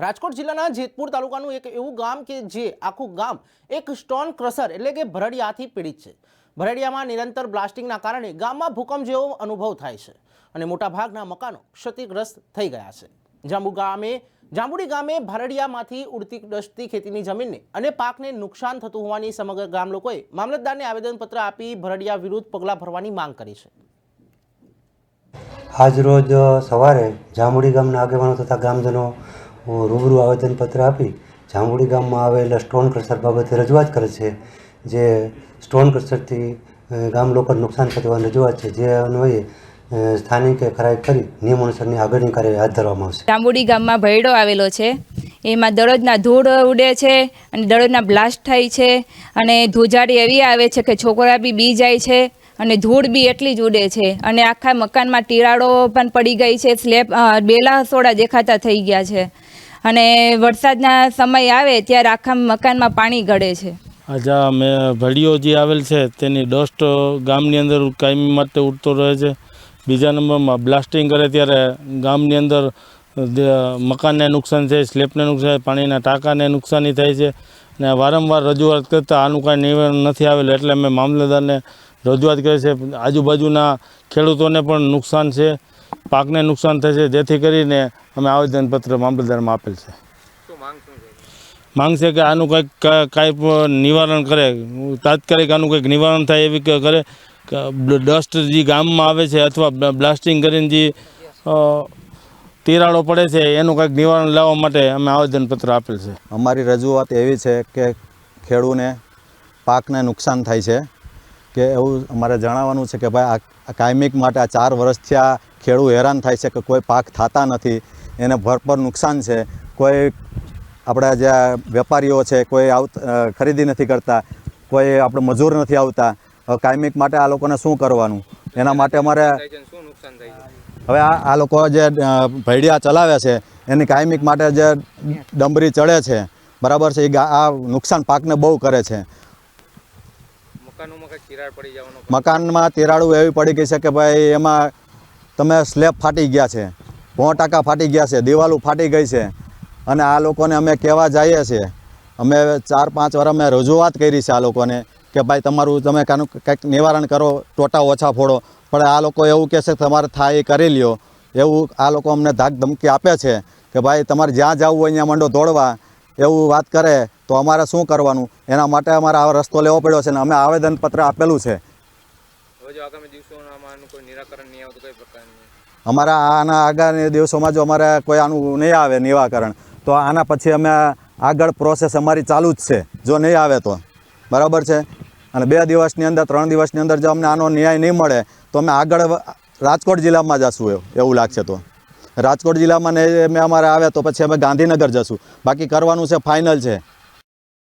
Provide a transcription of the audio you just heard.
રાજકોટ જિલ્લાના જેતપુર તાલુકાનું એક એવું ગામ કે જે આખું ગામ એક સ્ટોન ક્રશર એટલે કે ભરડિયાથી પીડિત છે. ભરડિયામાં નિરંતર બ્લાસ્ટિંગના કારણે ગામમાં ભૂકંપ જેવો અનુભવ થાય છે અને મોટાભાગના મકાનો ક્ષતિગ્રસ્ત થઈ ગયા છે. જાંબુ ગામે, જાંબુડી ગામે ભરડિયામાંથી ઉડતી ડસતી ખેતીની જમીનને અને પાકને નુકસાન થતું હોવાની સમગ્ર ગામ લોકોએ મામલતદારને આવેદનપત્ર આપી ભરડિયા વિરુદ્ધ પગલાં ભરવાની માંગ કરી છે. આજરોજ સવારે જાંબુડી ગામના આગેવાનો તથા ગામજનો અ, રૂબરૂ આવેદનપત્ર આપી જાંબુડી ગામમાં આવેલા સ્ટોન ક્રશર બાબતે રજૂઆત કરે છે જે સ્ટોન ક્રશરથી ગામ લોકોને નુકસાન થતું રજૂઆત છે જે અન્વયે સ્થાનિકે ખરાઈ કરી નિયમ અનુસારની આગળની કાર્યવાહી હાથ ધરવામાં આવશે. જાંબુડી ગામમાં ભયડો આવેલો છે. એમાં દરરોજના ધૂળ ઉડે છે અને દરરોજના બ્લાસ્ટ થાય છે અને ધૂજાડી એવી આવે છે કે છોકરા બી બી જાય છે. અને ધૂળ બી એટલી જ ઉડે છે. અને આખા મકાનમાં તિરાડો પણ પડી ગઈ છે. સ્લેબ બેલા સોડા દેખાતા થઈ ગયા છે. અને વરસાદના સમય આવે ત્યારે આખા મકાનમાં પાણી ગળે છે. આજે આ મેં, ભડીઓ જે આવેલ છે, તેની ડસ્ટ ગામની અંદર કાયમી માટે ઉડતો રહે છે. બીજા નંબરમાં બ્લાસ્ટિંગ કરે ત્યારે ગામની અંદર મકાનને નુકસાન થાય, સ્લેબને નુકસાન પાણીના ટાંકાને નુકસાની થાય છે. અને વારંવાર રજૂઆત કરતાં આનું કાંઈ નિવેદન નથી આવેલું. એટલે અમે મામલતદારને રજૂઆત કરે છે આજુબાજુના ખેડૂતોને પણ નુકસાન છે પાકને નુકસાન થશે જેથી કરીને અમે આવેદનપત્ર મામલતદારમાં આપેલ છે. માંગ છે? કે આનું કંઈક કાંઈ નિવારણ કરે. તાત્કાલિક આનું કંઈક નિવારણ થાય એવી ક- કરે. ડસ્ટ જે ગામમાં આવે છે અથવા બ્લાસ્ટિંગ કરીને જે તિરાડો પડે છે એનું કંઈક નિવારણ લાવવા માટે અમે આવેદનપત્ર આપેલ છે. અમારી રજૂઆત એવી છે કે ખેડૂને પાકને નુકસાન થાય છે. કે એવું અમારે જણાવવાનું છે કે ભાઈ આ- કાયમિક માટે આ ચાર વર્ષથી આ ખેડૂત હેરાન થાય છે કે કોઈ પાક થતા નથી, એને ભરપર નુકસાન છે. કોઈ આપણા જે વેપારીઓ છે, કોઈ આવ ખરીદી નથી કરતા, કોઈ આપણે મજૂર નથી આવતા. કાયમિક માટે આ લોકોને શું કરવાનું? એના માટે અમારે હવે આ આ લોકો જે ભૈડિયા ચલાવે છે, એની કાયમિક માટે જે ડમરી ચડે છે, બરાબર છે એ આ નુકસાન પાકને બહુ કરે છે. મકાનમાં તિરાડું એવી પડી ગઈ છે કે ભાઈ એમાં તમે સ્લેબ ફાટી ગયા છે ભોં ટાંકા ફાટી ગયા છે, દિવાલું ફાટી ગઈ છે. અને આ લોકોને અમે કહેવા જઈએ છીએ, અમે ચાર પાંચ વાર અમે રજૂઆત કરી છે આ લોકોને કે ભાઈ તમારું તમે કાનું કંઈક નિવારણ કરો, ટોટા ઓછા ફોડો. પણ આ લોકો એવું કહે છે, તમારે થાય એ કરી લ્યો. એવું આ લોકો અમને ધાક ધમકી આપે છે કે ભાઈ તમારે જ્યાં જવું હોય ત્યાં મંડો દોડવા એવું વાત કરે તો અમારે શું કરવાનું? એના માટે અમારે આ રસ્તો લેવો પડ્યો છે ને અમે આવેદનપત્ર આપેલું છે. અમારા આના આગામી દિવસોમાં જો અમારે કોઈ આનું નહીં આવે નિરાકરણ તો આના પછી અમે આગળ પ્રોસેસ અમારી ચાલુ જ છે જો નહીં આવે તો. બરાબર છે? અને બે દિવસની અંદર ત્રણ દિવસની અંદર જો અમને આનો ન્યાય નહીં મળે તો અમે આગળ રાજકોટ જિલ્લામાં જશું એવું એવું લાગશે તો. રાજકોટ જિલ્લામાં ને અમે અમારે આવ્યા તો પછી અમે ગાંધીનગર જશું. બાકી કરવાનું છે ફાઇનલ છે.